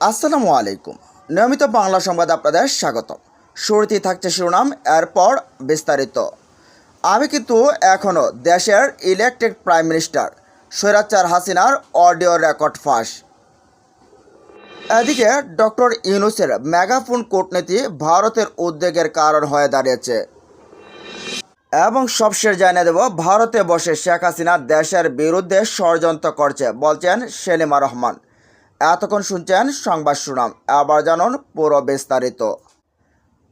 আসসালামু আলাইকুম। নিয়মিত বাংলা সংবাদ আপনাদের স্বাগত শুরুতেই থাকছে শিরোনাম, এরপর বিস্তারিত। আমি কিন্তু এখনও দেশের ইলেকটেড প্রাইম মিনিস্টার স্বৈরাচার হাসিনার অডিও রেকর্ড ফাঁস। এদিকে ডক্টর ইউনুসের মেগাফোন কূটনীতি ভারতের উদ্বেগের কারণ হয়ে দাঁড়িয়েছে। এবং সবশেষ জানিয়ে দেব, ভারতে বসে শেখ হাসিনা দেশের বিরুদ্ধে ষড়যন্ত্র করছে, বলছেন সেলিমা রহমান। এতক্ষণ শুনছেন সংবাদ শুনাম আবার জানুন পুরো বিস্তারিত।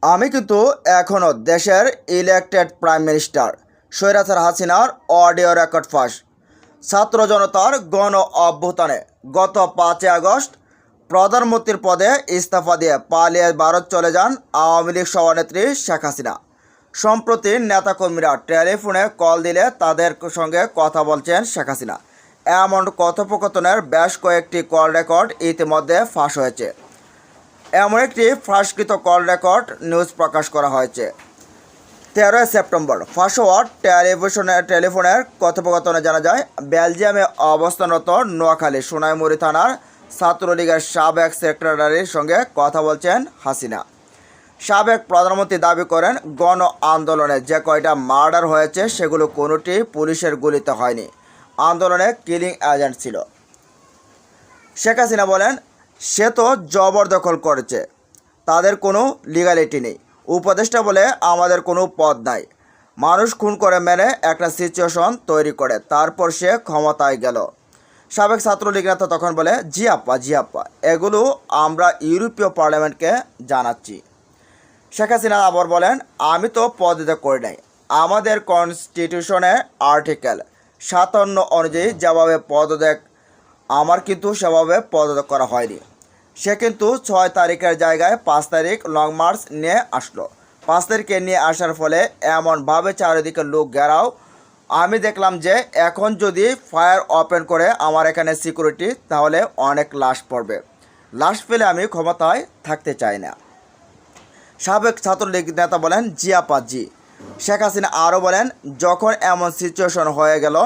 আমি কিন্তু এখনও দেশের ইলেকটেড প্রাইম মিনিস্টার সৈরাসার হাসিনার অডিও রেকর্ড ফাঁস। ছাত্র জনতার গণ অভ্যুত্থানে গত পাঁচই আগস্ট প্রধানমন্ত্রীর পদে ইস্তফা দিয়ে পালিয়ে ভারত চলে যান আওয়ামী লীগ সভানেত্রী শেখ হাসিনা। সম্প্রতি নেতাকর্মীরা টেলিফোনে কল দিলে তাদের সঙ্গে কথা বলছেন শেখ হাসিনা। এমন কথোপকথনের বেশ কয়েকটি কল রেকর্ড ইতিমধ্যে ফাঁস হয়েছে। এমন একটি ফাঁসকৃত কল রেকর্ড নিউজ প্রকাশ করা হয়েছে। তেরোই সেপ্টেম্বর, ফাঁস হওয়ার টেলিভিশনের টেলিফোনের কথোপকথনে জানা যায়, বেলজিয়ামে অবস্থানরত নোয়াখালী সোনাইমুড়ি থানার ছাত্রলীগের সাবেক সেক্রেটারির সঙ্গে কথা বলছেন হাসিনা। সাবেক প্রধানমন্ত্রী দাবি করেন, গণ আন্দোলনে যে কয়টা মার্ডার হয়েছে, সেগুলো কোনোটি পুলিশের গুলিতে হয়নি। আন্দোলনে কিলিং এজেন্ট ছিল। শেখ হাসিনা বলেন, সে তো জবরদখল করেছে। তাদের কোনো লিগালিটি নেই। উপদেষ্টা বলে আমাদের কোনো পদ নাই। মানুষ খুন করে মেনে একটা সিচুয়েশন তৈরি করে। তারপর সে ক্ষমতায় গেল। সাবেক ছাত্রলীগ নেতা তখন বলে, জি আপ্পা জি আপ্পা, এগুলো আমরা ইউরোপীয় পার্লামেন্টকে জানাচ্ছি। শেখ হাসিনা আবার বলেন, আমি তো পদত্যাগ করি নাই। আমাদের কনস্টিটিউশনে আর্টিকেল সাতান্ন অনুযায়ী যেভাবে পদত্যাগ, আমার কিন্তু সেভাবে পদত্যাগ করা হয়নি। সে কিন্তু ছয় তারিখের জায়গায় পাঁচ তারিখ লং মার্চ নিয়ে আসলো। পাঁচ তারিখে নিয়ে আসার ফলে এমনভাবে চারিদিকে লোক ঘেরাও। আমি দেখলাম যে এখন যদি ফায়ার ওপেন করে আমার এখানে সিকিউরিটি তাহলে অনেক লাশ পড়বে। লাশ পেলে আমি ক্ষমতায় থাকতে চাই না। সাবেক ছাত্রলীগ নেতা বলেন জিয়াপা জি শেখ হাসিনা আরও বলেন, যখন এমন সিচুয়েশন হয়ে গেল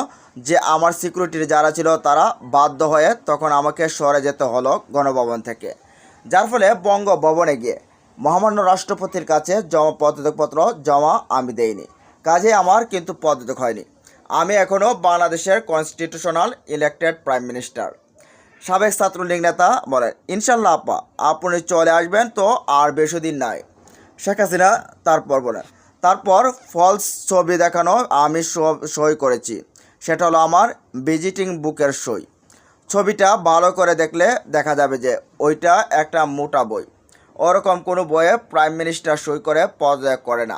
যে আমার সিকিউরিটির যারা ছিল তারা বাধ্য হয়ে তখন আমাকে সরে যেতে হলো গণভবন থেকে। যার ফলে বঙ্গভবনে গিয়ে মহামান্য রাষ্ট্রপতির কাছে জমা পদত্যাগপত্র জমা আমি দেইনি। কাজে আমার কিন্তু পদত্যাগ হয়নি। আমি এখনও বাংলাদেশের কনস্টিটিউশনাল ইলেক্টেড প্রাইম মিনিস্টার সাবেক ছাত্রলীগ নেতা বলেন ইনশাল্লাহ আপা, আপনি চলে আসবেন তো আর বেশি দিন নাই। শেখ হাসিনা তারপর বলেন তারপর ফলস ছবি দেখানো আমি সই করেছি। সেটা হলো আমার ভিজিটিং বুকের সই। ছবিটা ভালো করে দেখলে দেখা যাবে যে ওইটা একটা মোটা বই। ওরকম কোনো বইয়ে প্রাইম মিনিস্টার সই করে পদত্যাগ করে না।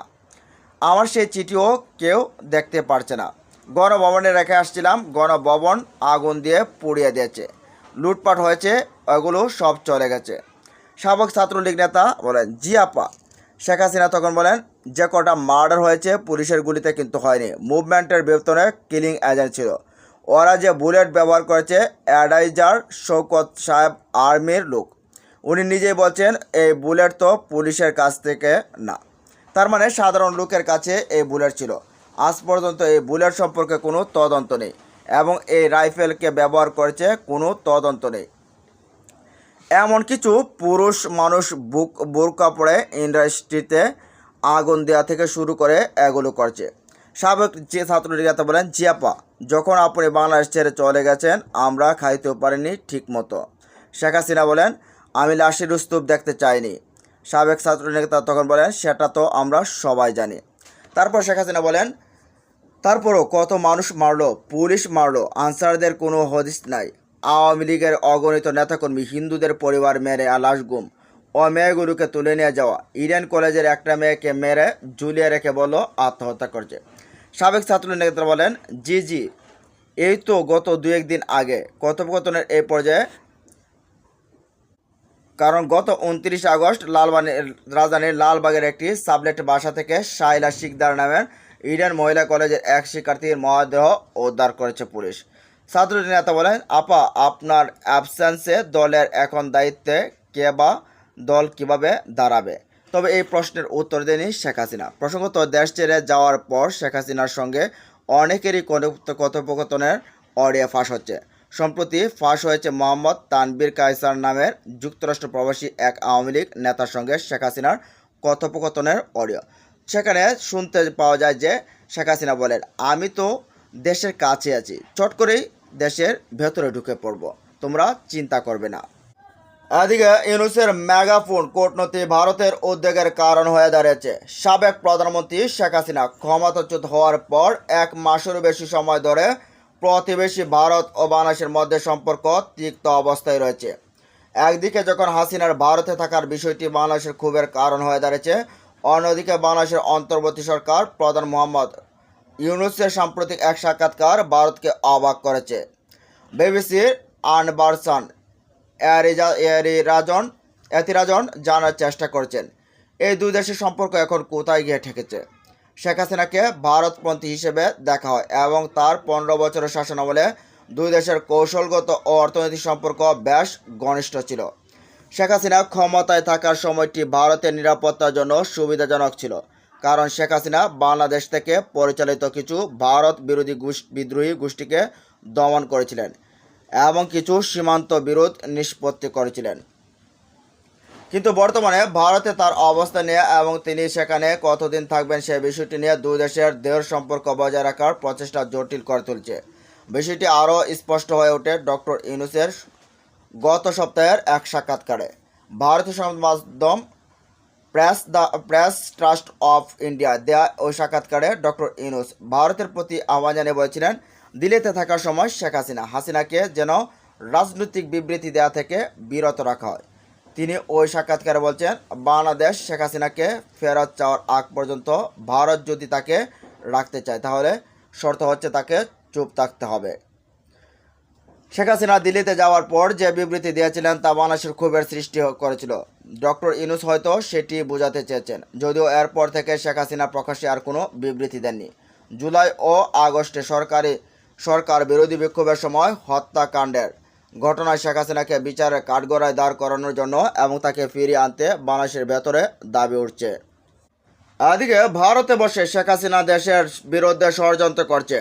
আমার সেই চিঠিও কেউ দেখতে পারছে না। গণভবনে রেখে আসছিলাম, গণভবন আগুন দিয়ে পুড়িয়ে দিয়েছে। লুটপাট হয়েছে ওগুলো সব চলে গেছে। সাবেক ছাত্রলীগ নেতা বলেন, জি আপা শেখ হাসিনা তখন বলেন, যে কটা মার্ডার হয়েছে পুলিশের গুলিতে কিন্তু হয়নি। মুভমেন্টের বেতনে কিলিং এজেন্ট ছিল। ওরা যে বুলেট ব্যবহার করেছে, অ্যাডাইজার শৌকত সাহেব আর্মির লোক। উনি নিজেই বলছেন, এই বুলেট তো পুলিশের কাছ থেকে না। তার মানে সাধারণ লোকের কাছে এই বুলেট ছিল। আজ পর্যন্ত এই বুলেট সম্পর্কে কোনো তদন্ত নেই এবং এই রাইফেলকে ব্যবহার করেছে কোনো তদন্ত নেই। এমন কিছু পুরুষ মানুষ বুক, বোরকা পরে ইন্ডাস্ট্রিতে আগুন দেওয়া থেকে শুরু করে এগুলো করছে। সাবেক যে ছাত্রলীগ নেতা বলেন, জিয়াপা, যখন আপনি বাংলাদেশ ছেড়ে চলে গেছেন, আমরা খাইতেও পারিনি ঠিক মতো শেখ হাসিনা বলেন, আমি লাশির স্তূপ দেখতে চাইনি। সাবেক ছাত্রলীগ নেতা তখন বলেন, সেটা তো আমরা সবাই জানি। তারপর শেখ হাসিনা বলেন, তারপরও কত মানুষ মারলো, পুলিশ মারলো, আনসারদের কোনো হদিস নাই। আওয়ামী লীগের অগণিত নেতাকর্মী হিন্দুদের পরিবার মেরে লাশ গুম। ও মেয়েগুলোকে তুলে নিয়ে যাওয়া। ইডেন কলেজের একটা মেয়েকে মেরে ঝুলিয়ে রেখে বলো আত্মহত্যা করছে। সাবেক ছাত্র নেতা বলেন, জি জি, এই তো গত দু একদিন আগে। কথোপকথনের এই পর্যায়ে কারণ গত উনত্রিশে আগস্ট লালবানি রাজধানীর লালবাগের একটি সাবলেট বাসা থেকে শাইলা শিকদার নামের ইডেন মহিলা কলেজের এক শিক্ষার্থীর মহাদেহ উদ্ধার করেছে পুলিশ। ছাত্র নেতা বলেন, আপা, আপনার অ্যাবসেন্সে দলের এখন দায়িত্বে কে বা দল কীভাবে দাঁড়াবে? তবে এই প্রশ্নের উত্তর দেয়নি শেখ হাসিনা। প্রসঙ্গত, দেশ ছেড়ে যাওয়ার পর শেখ হাসিনার সঙ্গে অনেকেরই কথোপকথনের অডিও ফাঁস হচ্ছে। সম্প্রতি ফাঁস হয়েছে মোহাম্মদ তানবীর কায়সার নামের যুক্তরাষ্ট্র প্রবাসী এক আওয়ামী লীগ নেতার সঙ্গে শেখ হাসিনার কথোপকথনের অডিও। সেখানে শুনতে পাওয়া যায় যে, শেখ হাসিনা বলেন, আমি তো দেশের কাছে আছি। চট করেই দেশের ভেতরে ঢুকে পড়ব। তোমরা চিন্তা করবে না। এদিকে ইউনুসের মেগাফোন কূটনীতি ভারতের উদ্বেগের কারণ হয়ে দাঁড়িয়েছে। সাবেক প্রধানমন্ত্রী শেখ হাসিনা ক্ষমতাচ্যুত হওয়ার পর এক মাসেরও বেশি সময় ধরে প্রতিবেশী ভারত ও বাংলাদেশের মধ্যে সম্পর্ক তিক্ত অবস্থায় রয়েছে। একদিকে যখন হাসিনার ভারতে থাকার বিষয়টি বাংলাদেশের ক্ষোভের কারণ হয়ে দাঁড়িয়েছে, অন্যদিকে বাংলাদেশের অন্তর্বর্তী সরকার প্রধান মোহাম্মদ ইউনুসের সাম্প্রতিক এক সাক্ষাৎকার ভারতকে অবাক করেছে। বিবিসির আনবারসান রাজন এতিরাজন জানার চেষ্টা করছেন, এই দুই দেশের সম্পর্ক এখন কোথায় গিয়ে ঠেকেছে? শেখ হাসিনাকে ভারতপন্থী হিসেবে দেখা হয় এবং তার পনেরো বছরের শাসনামলে দুই দেশের কৌশলগত ও অর্থনৈতিক সম্পর্ক বেশ ঘনিষ্ঠ ছিল। শেখ হাসিনা ক্ষমতায় থাকার সময়টি ভারতের নিরাপত্তার জন্য সুবিধাজনক ছিল। কারণ শেখ হাসিনা বাংলাদেশ থেকে পরিচালিত কিছু ভারত বিরোধী বিদ্রোহী গোষ্ঠীকে দমন করেছিলেন এবং কিছু সীমান্ত বিরোধ নিষ্পত্তি করেছিলেন। কিন্তু বর্তমানে ভারতে তার অবস্থান নিয়ে এবং তিনি সেখানে কতদিন থাকবেন সে বিষয়টি নিয়ে দুই দেশের দেহের সম্পর্ক বজায় রাখার প্রচেষ্টা জটিল করে তুলছে। বিষয়টি আরও স্পষ্ট হয়ে ওঠে ডক্টর ইউনুসের গত সপ্তাহের এক সাক্ষাৎকারে। ভারতীয় সংবাদ মাধ্যম press the press trust of India, দেয়া ওই সাক্ষাৎকারে ডক্টর ইউনুস ভারতের প্রতি আহ্বান জানিয়ে বলেছিলেন, দিল্লিতে থাকার সময় শেখ হাসিনা, হাসিনাকে যেন রাজনৈতিক বিবৃতি দেওয়া থেকে বিরত রাখা হয়। তিনি ওই সাক্ষাৎকারে বলছেন, বাংলাদেশ শেখ হাসিনাকে ফেরত চাওয়ার আগ পর্যন্ত ভারত যদি তাকে রাখতে চায়, তাহলে শর্ত হচ্ছে তাকে চুপ থাকতে হবে। শেখ হাসিনা দিল্লিতে যাওয়ার পর যে বিবৃতি দিয়েছিলেন তা বাংলাদেশের ক্ষোভের সৃষ্টি করেছিল। ডক্টর ইনুস হয়তো সেটি বোঝাতে চেয়েছেন। যদিও এরপর থেকে শেখ হাসিনা প্রকাশ্যে আর কোনো বিবৃতি দেননি। জুলাই ও আগস্টে সরকারি সরকার বিরোধী বিক্ষোভের সময় হত্যাকাণ্ডের ঘটনায় শেখ হাসিনাকে বিচারের কাঠগড়ায় দাঁড় করানোর জন্য এবং তাকে ফিরিয়ে আনতে বাংলাদেশের ভেতরে দাবি উঠছে। এদিকে ভারতে বসে শেখ হাসিনা দেশের বিরুদ্ধে ষড়যন্ত্র করছে।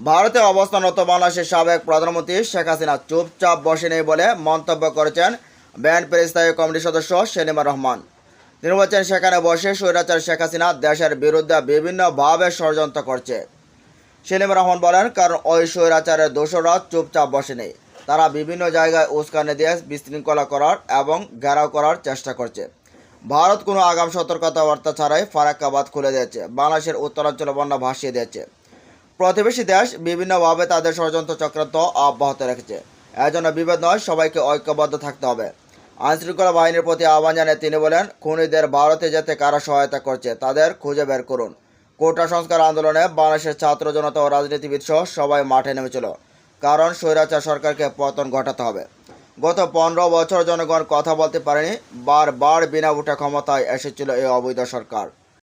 ভারতে অবস্থানরত বাংলাদেশের সাবেক প্রধানমন্ত্রী শেখ হাসিনা চুপচাপ বসে নেই বলে মন্তব্য করেছেন বিএনপির স্থায়ী কমিটির সদস্য সেলিমা রহমান। তিনি বলছেন, সেখানে বসে স্বৈরাচার শেখ হাসিনা দেশের বিরুদ্ধে বিভিন্নভাবে ষড়যন্ত্র করছে। সেলিম রহমান বলেন, কারণ ওই স্বৈরাচারের দোষরা চুপচাপ বসে নেই। তারা বিভিন্ন জায়গায় উস্কানি দিয়ে বিশৃঙ্খলা করার এবং ঘেরাও করার চেষ্টা করছে। ভারত কোনো আগাম সতর্কতা বার্তা ছাড়াই ফারাক্কাবাদ খুলে দিয়েছে। বাংলাদেশের উত্তরাঞ্চল বন্যা ভাসিয়ে দিয়েছে। প্রতিবেশী দেশ বিভিন্নভাবে তাদের ষড়যন্ত্র চক্রান্ত অব্যাহত রেখেছে। এজন্য বিভেদ নয়, সবাইকে ঐক্যবদ্ধ থাকতে হবে। আইনশৃঙ্খলা বাহিনীর প্রতি আহ্বান জানিয়ে তিনি বলেন, খুনিদের ভারতে যেতে কারা সহায়তা করছে তাদের খুঁজে বের করুন। কোটা সংস্কার আন্দোলনে বাংলাদেশের ছাত্র জনতা ও রাজনীতিবিদ সহ সবাই মাঠে নেমেছিল, কারণ স্বৈরাচার সরকারকে পতন ঘটাতে হবে। গত পনেরো বছর জনগণ কথা বলতে পারেনি, বারবার বিনা উঠা ক্ষমতায় এসেছিল এই অবৈধ সরকার।